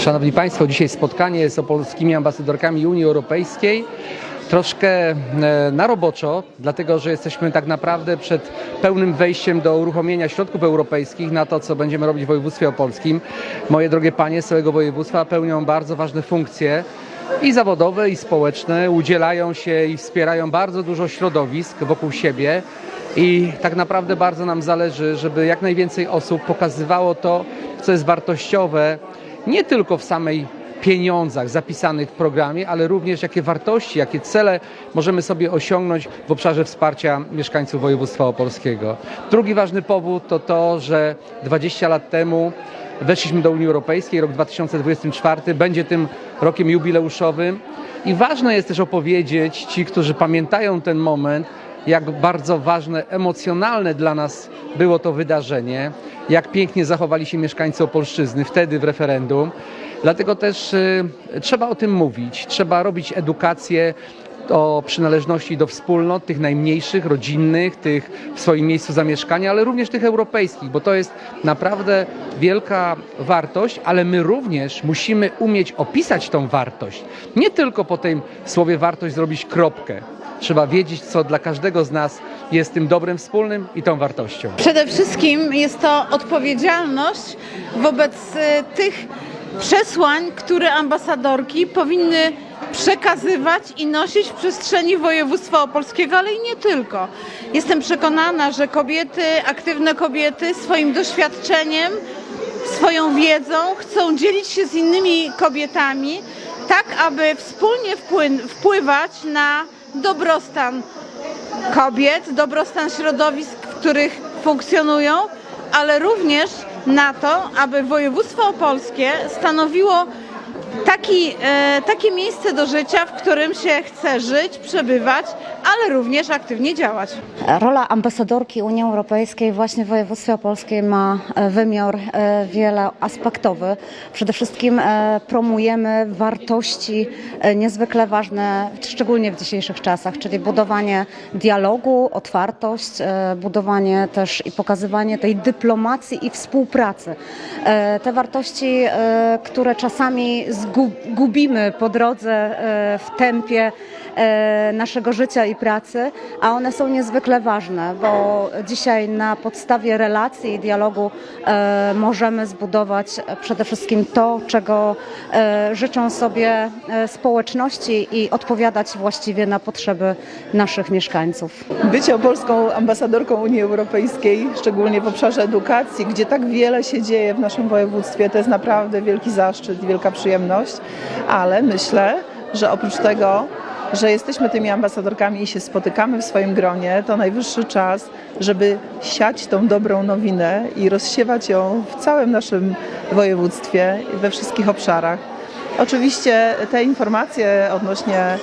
Szanowni Państwo, dzisiaj spotkanie z opolskimi ambasadorkami Unii Europejskiej. Troszkę e, na roboczo, dlatego że jesteśmy tak naprawdę przed pełnym wejściem do uruchomienia środków europejskich na to, co będziemy robić w województwie opolskim. Moje drogie panie z całego województwa pełnią bardzo ważne funkcje i zawodowe, i społeczne. Udzielają się i wspierają bardzo dużo środowisk wokół siebie. I tak naprawdę bardzo nam zależy, żeby jak najwięcej osób pokazywało to, co jest wartościowe, nie tylko w samej pieniądzach zapisanych w programie, ale również jakie wartości, jakie cele możemy sobie osiągnąć w obszarze wsparcia mieszkańców województwa opolskiego. Drugi ważny powód to to, że 20 lat temu weszliśmy do Unii Europejskiej, rok 2024 będzie tym rokiem jubileuszowym i ważne jest też opowiedzieć ci, którzy pamiętają ten moment, jak bardzo ważne, emocjonalne dla nas było to wydarzenie, jak pięknie zachowali się mieszkańcy Opolszczyzny wtedy w referendum. Dlatego też y, trzeba o tym mówić, trzeba robić edukację o przynależności do wspólnot, tych najmniejszych, rodzinnych, tych w swoim miejscu zamieszkania, ale również tych europejskich, bo to jest naprawdę wielka wartość, ale my również musimy umieć opisać tą wartość. Nie tylko po tym słowie wartość zrobić kropkę. Trzeba wiedzieć, co dla każdego z nas jest tym dobrem wspólnym i tą wartością. Przede wszystkim jest to odpowiedzialność wobec e, tych przesłań, które ambasadorki powinny przekazywać i nosić w przestrzeni województwa opolskiego, ale i nie tylko. Jestem przekonana, że kobiety, aktywne kobiety swoim doświadczeniem, swoją wiedzą chcą dzielić się z innymi kobietami, tak aby wspólnie wpływać na dobrostan kobiet, dobrostan środowisk, w których funkcjonują, ale również na to, aby województwo opolskie stanowiło taki, e, takie miejsce do życia, w którym się chce żyć, przebywać, ale również aktywnie działać. Rola ambasadorki Unii Europejskiej właśnie w województwie opolskim ma e, wymiar e, wieloaspektowy. Przede wszystkim e, promujemy wartości niezwykle ważne, szczególnie w dzisiejszych czasach, czyli budowanie dialogu, otwartość, budowanie też i pokazywanie tej dyplomacji i współpracy. Te wartości, które czasami zgu- gubimy po drodze e, w tempie naszego życia i pracy, a one są niezwykle ważne, bo dzisiaj na podstawie relacji i dialogu e, możemy zbudować przede wszystkim to, czego e, życzą sobie e, społeczności i odpowiadać właściwie na potrzeby naszych mieszkańców. Bycie polską ambasadorką Unii Europejskiej, szczególnie w obszarze edukacji, gdzie tak wiele się dzieje w naszym województwie, to jest naprawdę wielki zaszczyt wielka przyjemność, ale myślę, że oprócz tego, że jesteśmy tymi ambasadorkami i się spotykamy w swoim gronie, to najwyższy czas, żeby siać tą dobrą nowinę i rozsiewać ją w całym naszym województwie we wszystkich obszarach. Oczywiście te informacje odnośnie e,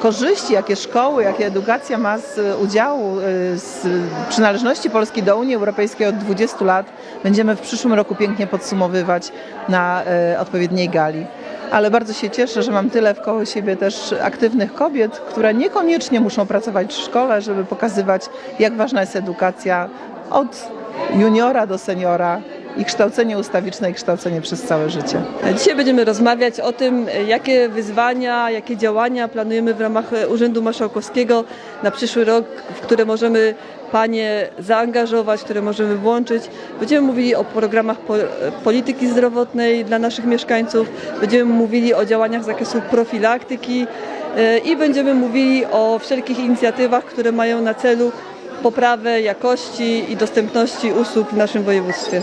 korzyści, jakie szkoły, jakie edukacja ma z udziału, e, z przynależności Polski do Unii Europejskiej od 20 lat, będziemy w przyszłym roku pięknie podsumowywać na e, odpowiedniej gali. Ale bardzo się cieszę, że mam tyle wkoło siebie też aktywnych kobiet, które niekoniecznie muszą pracować w szkole, żeby pokazywać, jak ważna jest edukacja od juniora do seniora i kształcenie ustawiczne i kształcenie przez całe życie. Dzisiaj będziemy rozmawiać o tym, jakie wyzwania, jakie działania planujemy w ramach Urzędu Marszałkowskiego na przyszły rok, w które możemy Panie zaangażować, które możemy włączyć. Będziemy mówili o programach po, polityki zdrowotnej dla naszych mieszkańców, będziemy mówili o działaniach z zakresu profilaktyki e, i będziemy mówili o wszelkich inicjatywach, które mają na celu poprawę jakości i dostępności usług w naszym województwie.